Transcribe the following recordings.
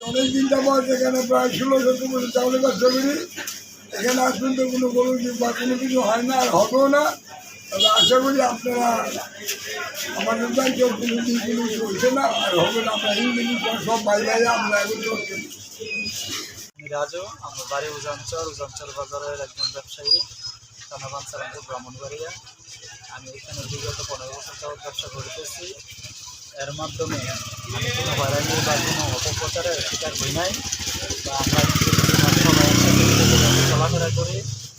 অনেক দিন যাবত এখানে প্রায় বছর চাউলে ব্যবসা করি এখানে আসবেন তো কোনো বা কোনো কিছু হয় না আর হবেও না। তবে আশা করি আপনারা আমাদের ব্যাংকে কোনো দিন কোনো কিছু না আর হবে না। আমরা সব বাইরে আমরা এখন রাজু, আমার বাড়ি উজানচর উজানচর বাজারের একজন ব্যবসায়ী, কানাবান সারাঙ্গুর ব্রাহ্মণবাড়িয়া। আমি এখানে বিগত পনেরো বছর ব্যবসা করতেছি। এর মাধ্যমে আমি কোনো হয়রানি বা কোনো অপপ্রচারের শিকার হই নাই। বা আমরা চলাফেরা করি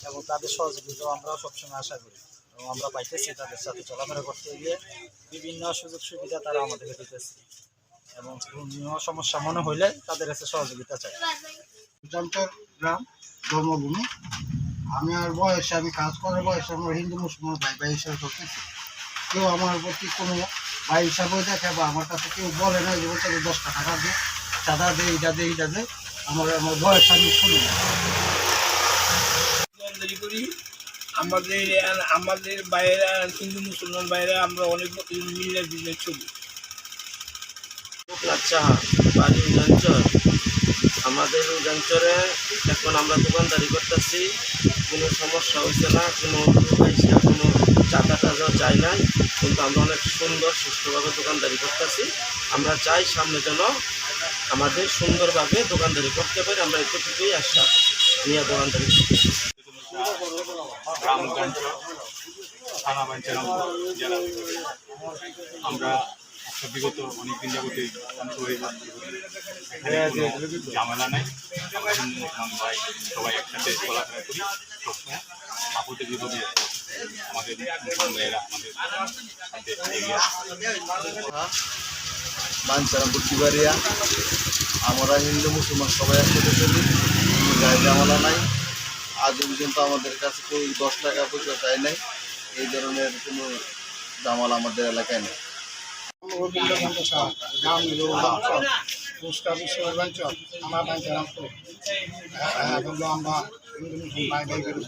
এবং তাদের সহযোগিতাও আমরা সবসময় আশা করি। এবং আমরা পাইতেছি তাদের সাথে চলাফেরা করতে গিয়ে বিভিন্ন সুযোগ সুবিধা তারা আমাদেরকে দিতেছে। এবং কোনো সমস্যা মনে হইলে তাদের কাছে সহযোগিতা চাই। যন্ত্র গ্রাম, জন্মভূমি। আমি আর বয়সে, আমি কাজ করার বয়সে আমার হিন্দু মুসলমান ভাই ভাই হিসাবে চলতেছি। কেউ আমার প্রতি কোনো ভাই হিসাবে দেখে বা আমার কাছে কেউ বলে না যে বলতে দশটা টাকা দিয়ে চাঁদা দে এটা দে এইটা দে। আমার আমার বয়স আমি শুনি না। করি। আমাদের আমাদের বাইরে হিন্দু মুসলমান বাইরে আমরা অনেক মিলে দিলে চলি। চা বাড়ি উজাঞ্চর আমাদের উজাঞ্চরে এখন আমরা দোকানদারি করতেছি। কোনো সমস্যা হয়েছে না, কোনো কোনো চাঁদা টাজা চাই নাই। কিন্তু আমরা অনেক সুন্দর, সুষ্ঠুভাবে দোকানদারি করতেছি। আমরা চাই সামনে যেন আমাদের সুন্দরভাবে দোকানদারি করতে পারি। আমরা এতটুকুই আশা নিয়ে দোকানদারি আমরা বিগত অনেকদিন যাবতীয় ঝামেলা নাই। আমরা ভাই সবাই একসাথে চলাফেরা করি। সবসময় আপদে বিপদে আমাদের মুসলমান ভাইয়েরা আমাদের সাথে। আমরা হিন্দু মুসলমান সবাই একসাথে চলি। কোনো গায়ে জামালা নাই। আজ পর্যন্ত আমাদের কাছে কেউ দশ টাকা পয়সা চাই নাই। এই ধরনের কোনো জামালা আমাদের এলাকায় নেই। রবীন্দ্র গ্রাম জন্মচর পোস্ট অফিস অঞ্চল আমার বাঞ্চারামপুর এখন আমরা হিন্দু মুসলমান ভাই ভাই করে